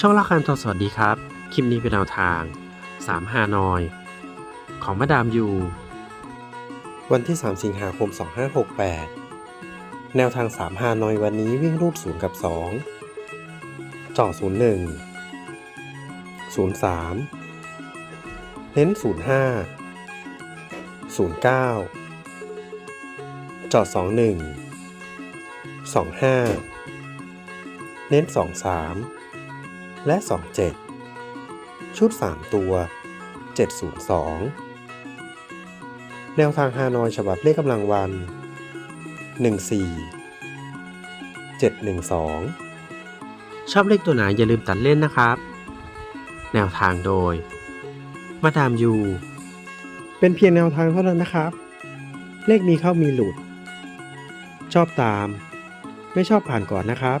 ช่องละคันทอสวัสดีครับ คลิปนี้เป็นแนวทาง 3 ฮานอย ของมาดามยู วันที่ 3 สิงหาคม 2568 แนวทาง 3 ฮานอยวันนี้วิ่งรูด0กับ 2 จ่อ 01 03 เน้น 05 09จอด21 25 เน้น 23 และ 27 ชุด 3 ตัว 702 แนวทางฮานอยฉบับเลขกำลังวัน 14 712 ชอบเลขตัวไหนอย่าลืมตัดเล่นนะครับ แนวทางโดย มาดามยู เป็นเพียงแนวทางเท่านั้นนะครับ เลขมีเข้ามีหลุด ชอบตาม ไม่ชอบผ่านก่อนนะครับ